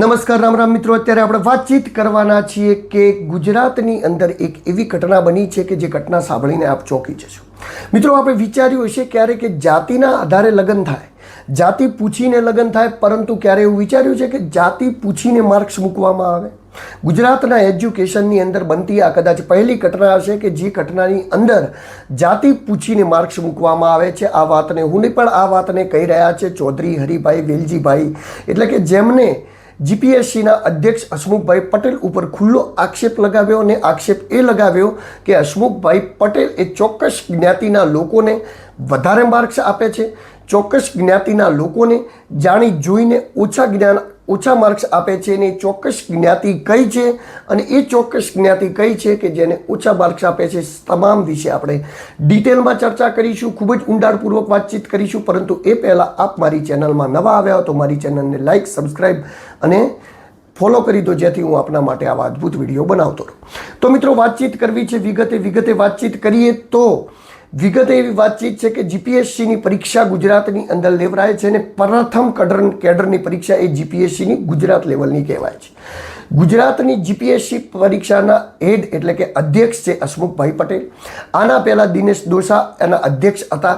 નમસ્કાર, રામ રામ મિત્રો. અત્યારે આપણે વાતચીત કરવાના છીએ કે ગુજરાતની અંદર એક એવી ઘટના બની છે કે જે ઘટના સાંભળીને આપ ચોંકી જશો. મિત્રો, આપણે વિચાર્યું હશે ક્યારે કે જાતિના આધારે લગ્ન થાય. જાતિ પૂછીને લગ્ન થાય, પરંતુ ક્યારે એવું વિચાર્યું છે કે જાતિ પૂછીને માર્ક્સ મૂકવામાં આવે? ગુજરાતના એજ્યુકેશનની અંદર બનતી આ કદાચ પહેલી ઘટના હશે કે જે ઘટનાની અંદર જાતિ પૂછીને માર્ક્સ મૂકવામાં આવે છે. આ વાતને હું નહીં, પણ આ વાતને કહી રહ્યા છે ચૌધરી હરિભાઈ વેલજીભાઈ. એટલે કે જેમને જીપીએસસીના અધ્યક્ષ હસમુખભાઈ પટેલ ઉપર ખુલ્લો આક્ષેપ લગાવ્યો અને આક્ષેપ એ લગાવ્યો કે હસમુખભાઈ પટેલ એ ચોક્કસ જ્ઞાતિના લોકોને વધારે માર્ક્સ આપે છે. ચોક્કસ જ્ઞાતિના લોકોને જાણી જોઈને ઓછા જ્ઞાન ઓછા માર્ક્સ આપે છે એની ચોક્કસ જ્ઞાતિ કઈ છે? અને એ ચોક્કસ જ્ઞાતિ કઈ છે કે જેને ઓછા માર્ક્સ આપે છે? તમામ વિશે આપણે ડિટેલમાં ચર્ચા કરીશું, ખૂબ જ ઊંડાણપૂર્વક વાતચીત કરીશું. પરંતુ એ પહેલાં આપ મારી ચેનલમાં નવા આવ્યા તો મારી ચેનલને લાઇક સબસ્ક્રાઈબ અને ફોલો કરી દો, જેથી હું આપના માટે આવા અદ્ભુત વીડિયો બનાવતો રહું. તો મિત્રો, વાતચીત કરવી છે, વિગતે વિગતે વાતચીત કરીએ તો વિગતે એવી વાતચીત છે કે જીપીએસસીની પરીક્ષા ગુજરાતની અંદર લેવરાય છે અને પ્રથમ કડર કેડરની પરીક્ષા એ જીપીએસસીની ગુજરાત લેવલની કહેવાય છે. ગુજરાતની જીપીએસસી પરીક્ષાના હેડ એટલે કે અધ્યક્ષ છે હસમુખભાઈ પટેલ. આના પહેલાં દિનેશ દોસા એના અધ્યક્ષ હતા.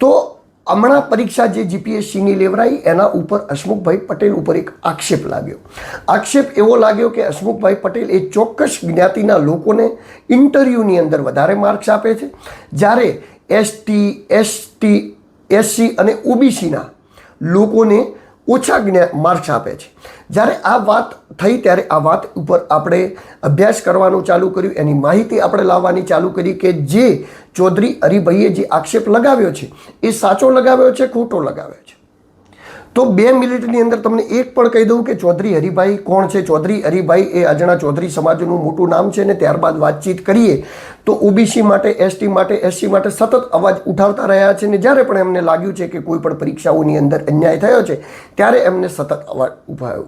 તો હમણાં પરીક્ષા જે જીપીએસસીની લેવરાઈ એના ઉપર હસમુખભાઈ પટેલ ઉપર એક આક્ષેપ લાગ્યો. આક્ષેપ એવો લાગ્યો કે હસમુખભાઈ પટેલ એ ચોક્કસ જ્ઞાતિના લોકોને ઇન્ટરવ્યૂની અંદર વધારે માર્ક્સ આપે છે. જ્યારે એસટી એસટી એસસી અને ઓબીસીના લોકોને ઓછા માર્ક્સ આપે છે. જ્યારે આ વાત થઈ ત્યારે આ વાત ઉપર આપણે અભ્યાસ કરવાનું ચાલુ કર્યું. એની માહિતી આપણે લાવવાની ચાલુ કરી કે જે ચૌધરી હરિભાઈએ જે આક્ષેપ લગાવ્યો છે, એ સાચો લગાવ્યો છે, ખોટો લગાવ્યો છે? તો બે મિનિટની અંદર તમને એક પણ કહી દઉં કે ચૌધરી હરિભાઈ કોણ છે? ચૌધરી હરિભાઈ એ અજણા ચૌધરી સમાજનું મોટું નામ છે ને ત્યારબાદ વાતચીત કરીએ તો ઓબીસી માટે એસટી માટે એસસી માટે સતત અવાજ ઉઠાવતા રહ્યા છે ને જ્યારે પણ એમને લાગ્યું છે કે કોઈ પણ પરીક્ષાઓની અંદર અન્યાય થયો છે, ત્યારે એમને સતત અવાજ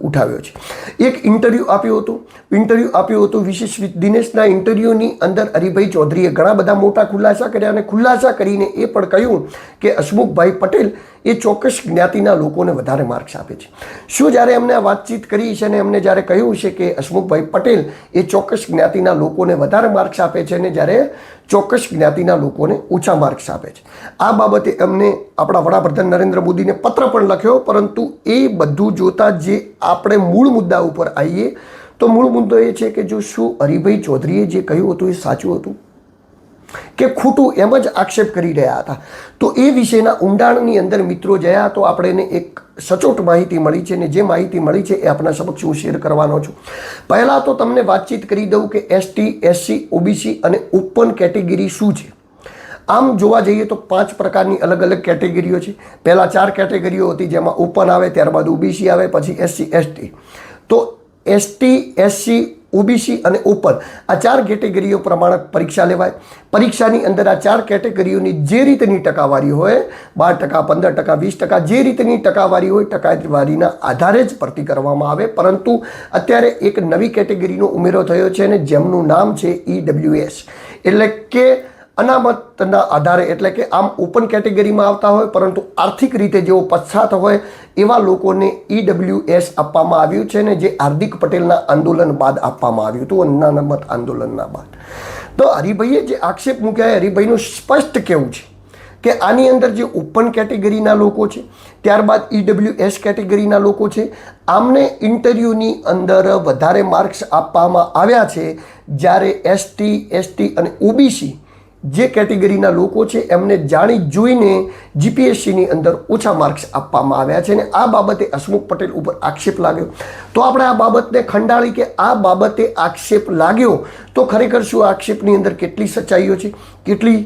ઉઠાવ્યો છે. એક ઇન્ટરવ્યૂ આપ્યું હતું. ઇન્ટરવ્યૂ આપ્યું હતું વિશેષ દિનેશના ઇન્ટરવ્યૂની અંદર હરિભાઈ ચૌધરીએ ઘણા બધા મોટા ખુલાસા કર્યા અને ખુલાસા કરીને એ પણ કહ્યું કે હસમુખભાઈ પટેલ એ ચોક્કસ જ્ઞાતિના લોકોને વધારે માર્ક્સ આપે છે. શું જ્યારે એમને વાતચીત કરી છે અને એમને જ્યારે કહ્યું છે કે હસમુખભાઈ પટેલ એ ચોક્કસ જ્ઞાતિના લોકોને વધારે માર્ક્સ આપે છે અને જ્યારે ચોક્કસ જ્ઞાતિના લોકોને ઓછા માર્ક્સ આપે છે. આ બાબતે એમને આપણા વડાપ્રધાન નરેન્દ્ર મોદીને પત્ર પણ લખ્યો, પરંતુ એ બધું જોતાં જે આપણે મૂળ મુદ્દા ઉપર આવીએ, તો મૂળ મુદ્દો એ છે કે જો શું હરિભાઈ ચૌધરીએ જે કહ્યું હતું એ સાચું હતું? કે ખોટું એમ જ આક્ષેપ કરી રહ્યા હતા. તો એ વિષયના ઊંડાણની અંદર મિત્રો જયા, તો આપણે એક સચોટ માહિતી મળી છે ને જે માહિતી મળી છે એ આપણા સમક્ષ હું શેર કરવાનો છું. પહેલાં તો તમને વાતચીત કરી દઉં કે એસટી એસસી ઓબીસી અને ઓપન કેટેગરી શું છે? આમ જોવા જઈએ તો પાંચ પ્રકારની અલગ અલગ કેટેગરીઓ છે. પહેલાં ચાર કેટેગરીઓ હતી જેમાં ઓપન આવે, ત્યારબાદ ઓબીસી આવે, પછી એસસી એસટી તો એસટી એસસી ઓબીસી અને ઓપન આ ચાર કેટેગરીઓ પ્રમાણે પરીક્ષા લેવાય. પરીક્ષાની અંદર આ ચાર કેટેગરીઓની જે રીતની ટકાવારી હોય, બાર ટકા, પંદર ટકા, વીસ ટકા, જે રીતની ટકાવારી હોય, ટકાવારીના આધારે જ ભરતી કરવામાં આવે. પરંતુ અત્યારે એક નવી કેટેગરીનો ઉમેરો થયો છે અને જેમનું નામ છે ઈડબ્લ્યુએસ એટલે કે અનામતના આધારે એટલે કે આમ ઓપન કેટેગરીમાં આવતા હોય, પરંતુ આર્થિક રીતે જેઓ પછાત હોય, એવા લોકોને ઈડબ્લ્યુએસ આપવામાં આવ્યું છે ને જે હાર્દિક પટેલના આંદોલન બાદ આપવામાં આવ્યું હતું, અનામત આંદોલનના બાદ. તો હરિભાઈએ જે આક્ષેપ મૂક્યા એ હરિભાઈનું સ્પષ્ટ કેવું છે કે આની અંદર જે ઓપન કેટેગરીના લોકો છે, ત્યારબાદ ઈડબ્લ્યુએસ કેટેગરીના લોકો છે, આમને ઇન્ટરવ્યૂની અંદર વધારે માર્ક્સ આપવામાં આવ્યા છે જ્યારે એસટી એસટી અને ઓબીસી જે કેટેગરીના લોકો છે, એમને જાણી જોઈને જીપીએસસીની અંદર ઓછા માર્ક્સ આપવામાં આવ્યા છે અને આ બાબતે હસમુખ પટેલ ઉપર આક્ષેપ લાગ્યો. તો આપણે આ બાબતને ખંડાળી કે આ બાબતે આક્ષેપ લાગ્યો, તો ખરેખર શું આક્ષેપની અંદર કેટલી સચ્ચાઈઓ છે, કેટલી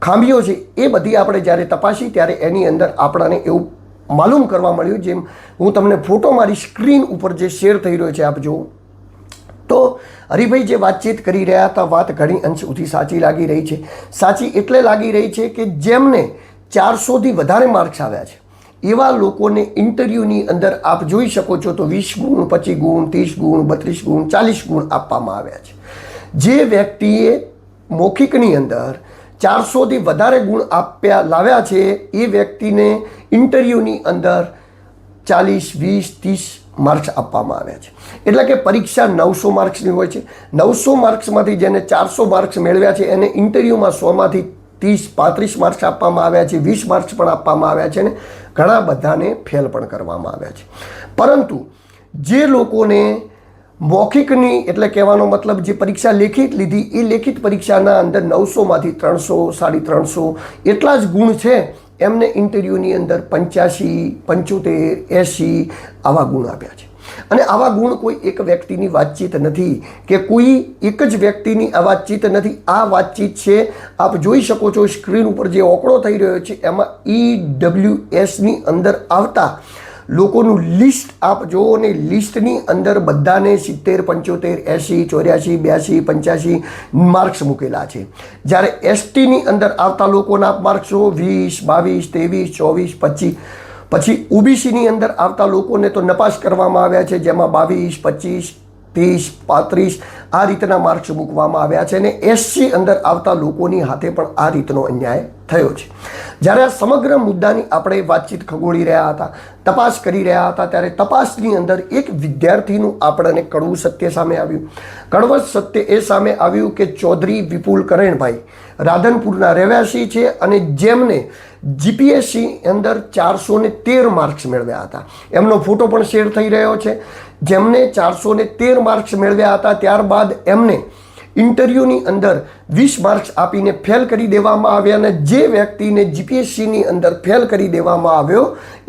ખામીઓ છે, એ બધી આપણે જ્યારે તપાસી, ત્યારે એની અંદર આપણાને એવું માલુમ કરવા મળ્યું, જેમ હું તમને ફોટો મારી સ્ક્રીન ઉપર જે શેર થઈ રહ્યો છે, આપ જુઓ. તો હરિભાઈ જે વાતચીત કરી રહ્યા હતા, વાત ઘણી અંશ સુધી સાચી લાગી રહી છે. સાચી એટલે લાગી રહી છે કે જેમને ચારસોથી વધારે માર્ક્સ આવ્યા છે. એવા લોકોને ઇન્ટરવ્યૂની અંદર આપ જોઈ શકો છો તો વીસ ગુણ, પચીસ ગુણ, ત્રીસ ગુણ, બત્રીસ ગુણ, ચાલીસ ગુણ આપવામાં આવ્યા છે. જે વ્યક્તિએ મૌખિકની અંદર ચારસોથી વધારે ગુણ આપ્યા, લાવ્યા છે, એ વ્યક્તિને ઇન્ટરવ્યૂની અંદર ચાલીસ, વીસ, ત્રીસ માર્ક્સ આપવામાં આવ્યા છે. એટલે કે પરીક્ષા નવસો માર્ક્સની હોય છે. નવસો માર્ક્સમાંથી જેને ચારસો માર્ક્સ મેળવ્યા છે, એને ઇન્ટરવ્યૂમાં સોમાંથી ત્રીસ, પાંત્રીસ માર્ક્સ આપવામાં આવ્યા છે, વીસ માર્ક્સ પણ આપવામાં આવ્યા છે અને ઘણા બધાને ફેલ પણ કરવામાં આવ્યા છે. પરંતુ જે લોકોને મૌખિકની એટલે કહેવાનો મતલબ જે પરીક્ષા લેખિત લીધી, એ લેખિત પરીક્ષાના અંદર નવસોમાંથી ત્રણસો, સાડી ત્રણસો, એટલા જ ગુણ છે એમને ઇન્ટરવ્યૂની અંદર પંચ્યાસી, પંચોતેર એંસી આવા ગુણ આપ્યા છે. અને આવા ગુણ કોઈ એક વ્યક્તિની વાતચીત નથી કે કોઈ એક જ વ્યક્તિની આ વાતચીત નથી. આ વાતચીત છે, આપ જોઈ શકો છો સ્ક્રીન ઉપર જે ઓકળો થઈ રહ્યો છે, એમાં ઈ ડબલ્યુ એસની અંદર આવતા લોકોનું લિસ્ટ આપ જુઓ ને લિસ્ટની અંદર બધાને સિત્તેર, પંચોતેર એંસી ચોર્યાસી બ્યાસી પંચ્યાસી માર્ક્સ મૂકેલા છે. જ્યારે એસટીની અંદર આવતા લોકોના માર્ક્સ વીસ, બાવીસ, ત્રેવીસ, ચોવીસ પચીસ પછી ઓબીસીની અંદર આવતા લોકોને તો નપાસ કરવામાં આવ્યા છે, જેમાં બાવીસ, પચીસ ત્રીસ, પાંત્રીસ આ રીતના માર્ક્સ મૂકવામાં આવ્યા છે અને એસસી અંદર આવતા લોકોની હાથે પણ આ રીતનો અન્યાય થયો છે. જ્યારે આ સમગ્ર મુદ્દાની આપણે વાતચીત ખગોળી રહ્યા હતા, તપાસ કરી રહ્યા હતા, ત્યારે તપાસની અંદર એક વિદ્યાર્થીનું આપણને કડવું સત્ય સામે આવ્યું. કડવત સત્ય એ સામે આવ્યું કે ચૌધરી વિપુલ કરણભાઈ રાધનપુરના રહેવાસી છે અને જેમને જીપીએસસી અંદર ચારસો ને તેર માર્ક્સ મેળવ્યા હતા. એમનો ફોટો પણ શેર થઈ રહ્યો છે. જેમને ચારસો ને તેર માર્ક્સ મેળવ્યા હતા, ત્યારબાદ એમને ઇન્ટરવ્યૂની અંદર વીસ માર્ક્સ આપીને ફેલ કરી દેવામાં આવ્યા અને જે વ્યક્તિને જીપીએસસીની અંદર ફેલ કરી દેવામાં આવ્યો,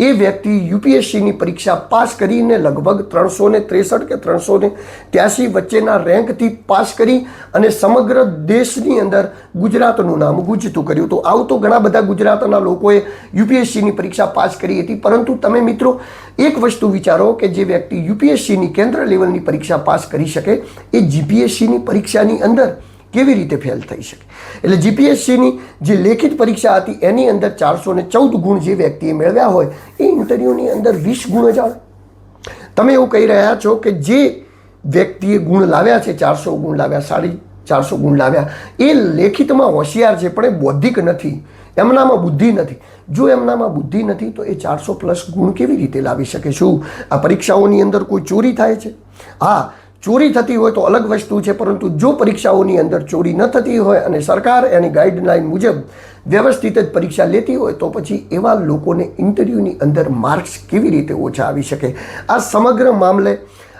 એ વ્યક્તિ યુપીએસસીની પરીક્ષા પાસ કરીને લગભગ ત્રણસો ને ત્રેસઠ કે ત્રણસો ને ત્યાસી વચ્ચેના રેન્કથી પાસ કરી અને સમગ્ર દેશની અંદર ગુજરાતનું નામ ગુજતું કર્યું. તો આવું તો ઘણા બધા ગુજરાતના લોકોએ યુપીએસસીની પરીક્ષા પાસ કરી હતી. પરંતુ તમે મિત્રો, એક વસ્તુ વિચારો કે જે વ્યક્તિ યુપીએસસીની કેન્દ્ર લેવલની પરીક્ષા પાસ કરી શકે, એ જીપીએસસીની પરીક્ષાની અંદર કેવી રીતે ફેલ થઈ શકે? એટલે જીપીએસસીની જે લેખિત પરીક્ષા હતી, એની અંદર ચારસો ને ચૌદ ગુણ જે વ્યક્તિએ મેળવ્યા હોય, એ ઇન્ટરવ્યૂની અંદર વીસ ગુણ જ આવે. તમે એવું કહી રહ્યા છો કે જે વ્યક્તિએ ગુણ લાવ્યા છે, ચારસો ગુણ લાવ્યા, સાડી ચારસો ગુણ લાવ્યા, એ લેખિતમાં હોશિયાર છે, પણ એ બૌદ્ધિક નથી. એમનામાં બુદ્ધિ નથી. જો એમનામાં બુદ્ધિ નથી, તો એ ચારસો પ્લસ ગુણ કેવી રીતે લાવી શકે શું? આ પરીક્ષાઓની અંદર કોઈ ચોરી થાય છે? હા ચોરી થતી હોય તો અલગ વસ્તુ છે, પરંતુ જો પરીક્ષાઓની અંદર ચોરી ન થતી હોય અને સરકાર એની ગાઈડલાઈન મુજબ વ્યવસ્થિત જ પરીક્ષા લેતી હોય તો પછી એવા લોકોને ઇન્ટરવ્યૂની અંદર માર્ક્સ કેવી રીતે ઓછા આવી શકે? આ સમગ્ર મામલે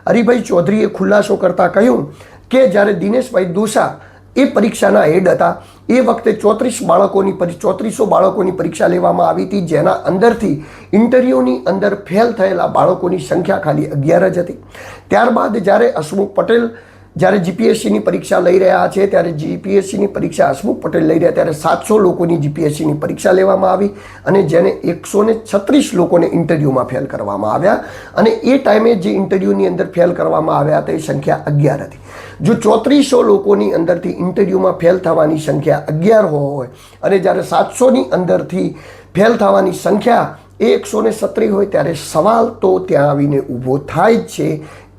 હરિભાઈ ચૌધરીએ ખુલાસો કરતાં કહ્યું કે જ્યારે દિનેશભાઈ દોશા એ પરીક્ષાના હેડ હતા એ વખતે ચોત્રીસ બાળકોની ચોત્રીસો બાળકોની પરીક્ષા લેવામાં આવી હતી, જેના અંદરથી ઇન્ટરવ્યૂની અંદર ફેલ થયેલા બાળકોની સંખ્યા ખાલી અગિયાર જ હતી. ત્યારબાદ જ્યારે હસમુખ પટેલ જ્યારે જીપીએસસીની પરીક્ષા લઈ રહ્યા છે, ત્યારે જીપીએસસીની પરીક્ષા હસમુખ પટેલ લઈ રહ્યા ત્યારે સાતસો લોકોની જીપીએસસીની પરીક્ષા લેવામાં આવી અને જેને એકસો છત્રીસ લોકોને ઇન્ટરવ્યૂમાં ફેલ કરવામાં આવ્યા અને એ ટાઈમે જે ઇન્ટરવ્યૂની અંદર ફેલ કરવામાં આવ્યા હતા, એ સંખ્યા અગિયાર હતી. જો ચોત્રીસો લોકોની અંદરથી ઇન્ટરવ્યૂમાં ફેલ થવાની સંખ્યા અગિયાર હોય અને જ્યારે સાતસોની અંદરથી ફેલ થવાની સંખ્યા એ એકસો સત્રી હોય, ત્યારે સવાલ તો ત્યાં આવીને ઊભો થાય જ છે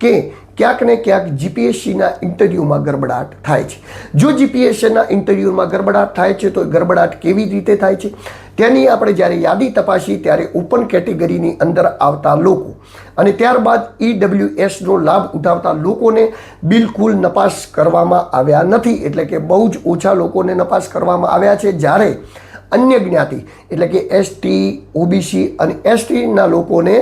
કે ક્યાંક ને ક્યાંક જીપીએસસીના ઇન્ટરવ્યૂમાં ગરબડાટ થાય છે. જો જીપીએસસીના ઇન્ટરવ્યૂમાં ગરબડાટ થાય છે, તો ગરબડાટ કેવી રીતે થાય છે? તેની આપણે જ્યારે યાદી તપાસી, ત્યારે ઓપન કેટેગરીની અંદર આવતા લોકો અને ત્યારબાદ ઈડબ્લ્યુએસનો લાભ ઉઠાવતા લોકોને બિલકુલ નપાસ કરવામાં આવ્યા નથી. એટલે કે બહુ જ ઓછા લોકોને નપાસ કરવામાં આવ્યા છે. જ્યારે અન્ય જ્ઞાતિ, એટલે કે એસટી ઓબીસી અને એસટીના લોકોને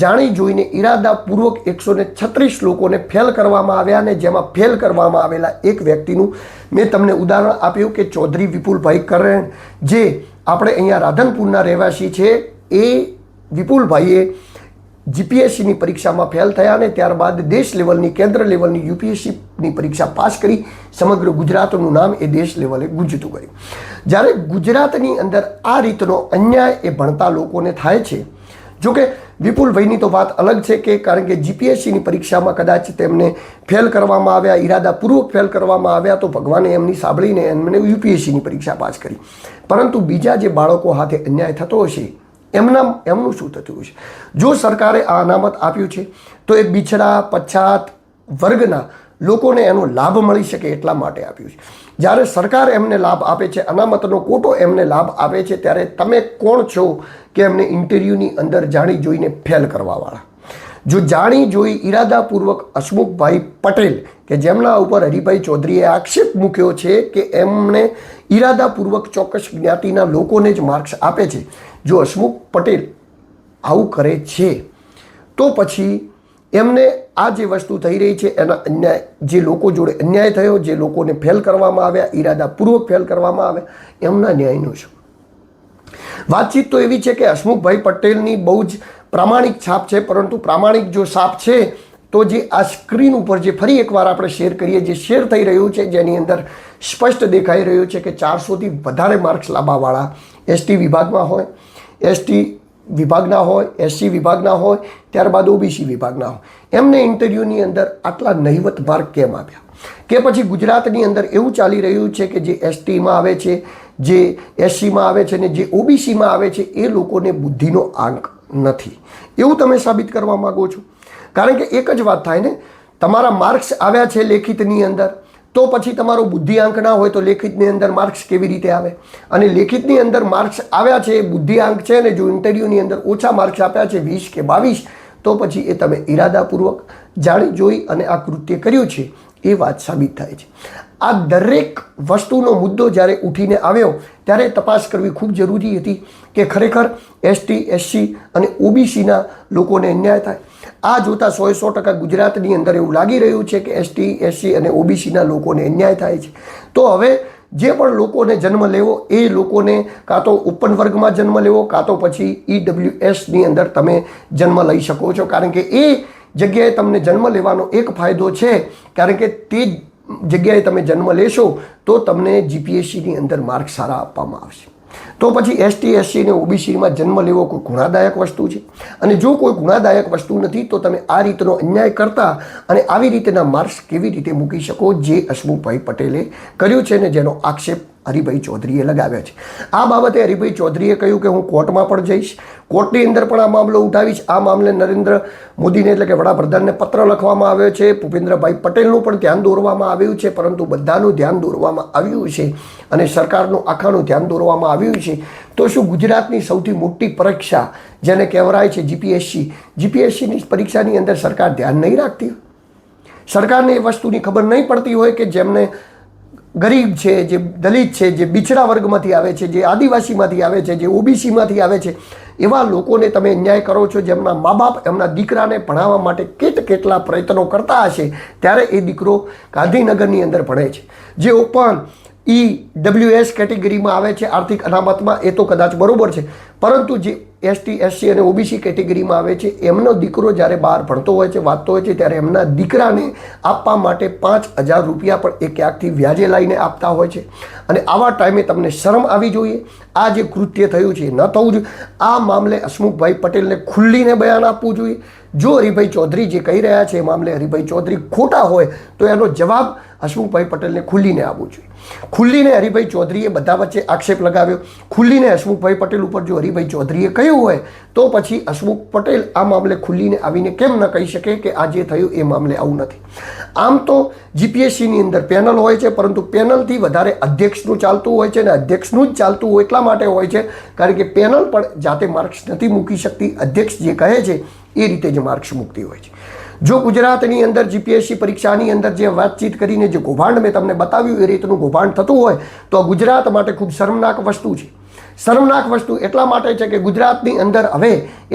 જાણી જોઈને ઈરાદાપૂર્વક એકસો ને છત્રીસ લોકોને ફેલ કરવામાં આવ્યા અને જેમાં ફેલ કરવામાં આવેલા એક વ્યક્તિનું મેં તમને ઉદાહરણ આપ્યું કે ચૌધરી વિપુલભાઈ કરણ, જે આપણે અહીંયા રાધનપુરના રહેવાસી છે. એ વિપુલભાઈએ જીપીએસસીની પરીક્ષામાં ફેલ થયા અને ત્યારબાદ દેશ લેવલની, કેન્દ્ર લેવલની યુપીએસસીની પરીક્ષા પાસ કરી સમગ્ર ગુજરાતનું નામ એ દેશ લેવલે ગુંજતું કર્યું જ્યારે ગુજરાતની અંદર આ રીતનો અન્યાય એ ભણતા લોકોને થાય છે, જોકે વિપુલભાઈની તો વાત અલગ છે કે કારણ કે જીપીએસસીની પરીક્ષામાં કદાચ તેમને ફેલ કરવામાં આવ્યા, ઈરાદાપૂર્વક ફેલ કરવામાં આવ્યા, તો ભગવાને એમની સાંભળીને એમને યુપીએસસીની પરીક્ષા પાસ કરી. પરંતુ બીજા જે બાળકો હાથે અન્યાય થતો હશે એમના એમનું શું થતું છે? જો સરકારે આ અનામત આપ્યું છે, તો એ બિછડા, પછાત વર્ગના લોકોને એનો લાભ મળી શકે એટલા માટે આપ્યું છે. જ્યારે સરકાર એમને લાભ આપે છે, અનામતનો કોટો એમને લાભ આપે છે, ત્યારે તમે કોણ છો કે એમને ઇન્ટરવ્યૂની અંદર જાણી જોઈને ફેલ કરવાવાળા? જો જાણી જોઈ ઈરાદાપૂર્વક હસમુખભાઈ પટેલ, કે જેમના ઉપર હરિભાઈ ચૌધરીએ આક્ષેપ મૂક્યો છે કે એમને ઈરાદાપૂર્વક ચોક્કસ જ્ઞાતિના લોકોને જ માર્ક્સ આપે છે જો હસમુખ પટેલ આવું કરે છે, તો પછી એમને આ જે વસ્તુ થઈ રહી છે, એના અન્યાય, જે લોકો જોડે અન્યાય થયો, જે લોકોને ફેલ કરવામાં આવ્યા, ઈરાદાપૂર્વક ફેલ કરવામાં આવ્યા, એમના ન્યાયનું છે. વાતચીત તો એવી છે કે હસમુખભાઈ પટેલની બહુ જ પ્રામાણિક છાપ છે, પરંતુ પ્રામાણિક જો છાપ છે, તો જે આ સ્ક્રીન ઉપર જે ફરી એકવાર આપણે શેર કરીએ, જે શેર થઈ રહ્યું છે, જેની અંદર સ્પષ્ટ દેખાઈ રહ્યું છે કે ચારસોથી વધારે માર્ક્સ લાવવાવાળા એસટી વિભાગમાં હોય એસટી વિભાગના હોય, એસસી વિભાગના હોય, ત્યારબાદ ઓબીસી વિભાગના હોય. એમને ઇન્ટરવ્યૂની અંદર આટલા નહિવત માર્ક કેમ આપ્યા કે પછી ગુજરાતની અંદર એવું ચાલી રહ્યું છે કે જે એસટીમાં આવે છે, જે એસસીમાં આવે છે ને જે ઓબીસીમાં આવે છે, એ લોકોને બુદ્ધિનો આંક નથી. એવું તમે સાબિત કરવા માગો છો? કારણ કે એક જ વાત થાય ને, તમારા માર્ક્સ આવ્યા છે લેખિતની અંદર તો પછી તમારો બુદ્ધિઆંક ના હોય તો લેખિતની અંદર માર્ક્સ કેવી રીતે આવે? અને લેખિતની અંદર માર્ક્સ આવ્યા છે એ બુદ્ધિઆંક છે ને જો ઇન્ટરવ્યૂની અંદર ઓછા માર્ક્સ આપ્યા છે, વીસ કે બાવીસ, તો પછી એ તમે ઈરાદાપૂર્વક જાણી જોઈ અને આ કૃત્ય કર્યું છે. એ વાત સાબિત થાય છે. આ દરેક વસ્તુનો મુદ્દો જ્યારે ઉઠીને આવ્યો, ત્યારે તપાસ કરવી ખૂબ જરૂરી હતી કે ખરેખર એસટી, એસસી અને ઓબીસીના લોકોને અન્યાય થાય. આ જોતાં સોએ સો ટકા ગુજરાતની અંદર એવું લાગી રહ્યું છે કે એસટી, એસસી અને ઓબીસીના લોકોને અન્યાય થાય છે. તો હવે જે પણ લોકોને જન્મ લેવો, એ લોકોને કાં તો ઓપન વર્ગમાં જન્મ લેવો, કાં તો પછી ઈડબ્લ્યુએસની અંદર તમે જન્મ લઈ શકો છો. કારણ કે એ જગ્યાએ તમને જન્મ લેવાનો એક ફાયદો છે. કારણ કે તે જગ્યાએ તમે જન્મ લેશો, તો તમને જીપીએસસીની અંદર માર્ક સારા આપવામાં આવશે. તો પછી એસટી એસસી અને ઓબીસીમાં જન્મ લેવો કોઈ ગુણાદાયક વસ્તુ છે? અને જો કોઈ ગુણાદાયક વસ્તુ નથી, તો તમે આ રીતનો અન્યાય કરતા અને આવી રીતના માર્ક્સ કેવી રીતે મૂકી શકો? જે અશ્વુભાઈ પટેલે કર્યું છે ને જેનો આક્ષેપ હરિભાઈ ચૌધરીએ લગાવ્યા છે. આ બાબતે હરિભાઈ ચૌધરીએ કહ્યું કે હું કોર્ટમાં પણ જઈશ, કોર્ટની અંદર પણ આ મામલો ઉઠાવીશ. આ મામલે નરેન્દ્ર મોદીને એટલે કે વડાપ્રધાનને પત્ર લખવામાં આવ્યો છે. ભૂપેન્દ્રભાઈ પટેલનું પણ ધ્યાન દોરવામાં આવ્યું છે, પરંતુ બધાનું ધ્યાન દોરવામાં આવ્યું છે અને સરકારનું આખાનું ધ્યાન દોરવામાં આવ્યું છે. તો શું ગુજરાતની સૌથી મોટી પરીક્ષા, જેને કહેવાય છે જીપીએસસી, જીપીએસસીની પરીક્ષાની અંદર સરકાર ધ્યાન નહીં રાખતી? સરકારને એ વસ્તુની ખબર નહીં પડતી હોય કે જેમને ગરીબ છે, જે દલિત છે, જે બિછડા વર્ગમાંથી આવે છે, જે આદિવાસીમાંથી આવે છે, જે ઓબીસીમાંથી આવે છે, એવા લોકોને તમે અન્યાય કરો છો જેમના મા બાપ એમના દીકરાને ભણાવવા માટે કેટ કેટલા પ્રયત્નો કરતા હશે, ત્યારે એ દીકરો ગાંધીનગરની અંદર ભણે છે. જે પણ ઈ ડબલ્યુએસ કેટેગરીમાં આવે છે, આર્થિક અનામતમાં, એ તો કદાચ બરોબર છે પરંતુ જે એસટી એસસી અને ઓબીસી કેટેગરીમાં આવે છે, એમનો દીકરો જ્યારે બહાર ભણતો હોય છે, વાંચતો હોય છે, ત્યારે એમના દીકરાને આપવા માટે પાંચ હજાર રૂપિયા પણ એ ક્યાંકથી વ્યાજે લઈને આપતા હોય છે. અને આવા ટાઈમે તમને શરમ આવી જોઈએ. આ જે કૃત્ય થયું છે ન થવું જોઈએ. આ મામલે હસમુખભાઈ પટેલને ખુલ્લીને બયાન આપવું જોઈએ. જો હરિભાઈ ચૌધરી જે કહી રહ્યા છે, એ મામલે હરિભાઈ ચૌધરી ખોટા હોય, તો એનો જવાબ હસમુખભાઈ પટેલને ખુલ્લીને આપવું જોઈએ. ખુલ્લીને હરિભાઈ ચૌધરીએ બધા વચ્ચે આક્ષેપ લગાવ્યો. ખુલ્લીને હસમુખભાઈ પટેલ ઉપર જો હરિભાઈ ચૌધરીએ કહ્યું હોય, તો પછી હસમુખ પટેલ આ મામલે ખુલ્લીને આવીને કેમ ન કહી શકે કે આ જે થયું એ મામલે આવું નથી? આમ તો જીપીએસસીની અંદર પેનલ હોય છે, પરંતુ પેનલથી વધારે અધ્યક્ષનું ચાલતું હોય છે અને અધ્યક્ષનું જ ચાલતું હોય એટલા માટે હોય છે, કારણ કે પેનલ પણ જાતે માર્ક્સ નથી મૂકી શકતી, અધ્યક્ષ જે કહે છે એ રીતે જ માર્ક્સ મૂકતી હોય છે. જો ગુજરાતની અંદર જીપીએસસી પરીક્ષાની અંદર જે વાતચીત કરીને જે કૌભાંડ મેં તમને બતાવ્યું, એ રીતનું કૌભાંડ થતું હોય, તો ગુજરાત માટે ખૂબ શરમનાક વસ્તુ છે. શર્મનાક વસ્તુ એટલા માટે છે કે ગુજરાતની અંદર હવે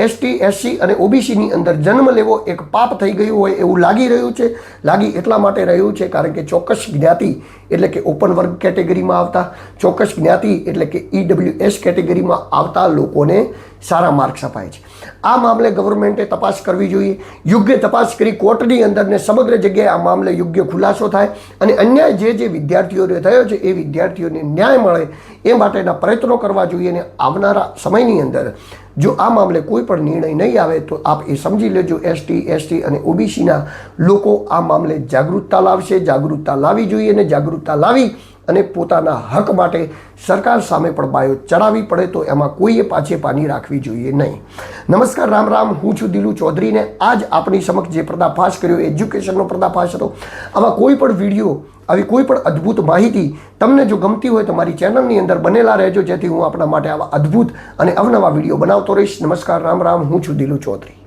એસટી, એસસી અને ઓબીસીની અંદર જન્મ લેવો એક પાપ થઈ ગયું હોય એવું લાગી રહ્યું છે. લાગી એટલા માટે રહ્યું છે કારણ કે ચોક્કસ જ્ઞાતિ એટલે કે ઓપન વર્ગ કેટેગરીમાં આવતા, ચોક્કસ જ્ઞાતિ એટલે કે ઈડબ્લ્યુએસ કેટેગરીમાં આવતા લોકોને સારા માર્ક્સ અપાય છે. આ મામલે ગવર્મેન્ટે તપાસ કરવી જોઈએ. યોગ્ય તપાસ કરી કોર્ટની અંદર ને સમગ્ર જગ્યાએ આ મામલે યોગ્ય ખુલાસો થાય અને અન્ય જે જે વિદ્યાર્થીઓને થયો છે એ વિદ્યાર્થીઓને ન્યાય મળે એ માટેના પ્રયત્નો કરવા જોઈએ અને આવનારા સમયની અંદર જો આ મામલે કોઈ પણ નિર્ણય નહીં આવે તો આપ એ સમજી લેજો એસટી એસટી અને ઓબીસીના લોકો આ મામલે જાગૃતતા લાવશે. જાગૃતતા લાવી જોઈએ અને જાગૃતતા લાવી અને પોતાના હક માટે સરકાર સામે પણ બાયો ચડાવવી પડે તો એમાં કોઈએ પાછે પાની રાખવી જોઈએ નહીં. નમસ્કાર, રામ રામ. હું છું દિલુ ચૌધરીને આજ આપણી સમક્ષ જે પર્દાફાશ કર્યો એજ્યુકેશનનો પર્દાફાશ હતો આવા કોઈ પણ વીડિયો આવી કોઈ પણ અદ્ભુત માહિતી તમને જો ગમતી હોય તો મારી ચેનલની અંદર બનેલા રહેજો, જેથી હું આપણા માટે આવા અદ્ભુત અને અવનવા વીડિયો બનાવતો રહીશ. નમસ્કાર, રામ રામ. હું છું દિલુ ચૌધરી.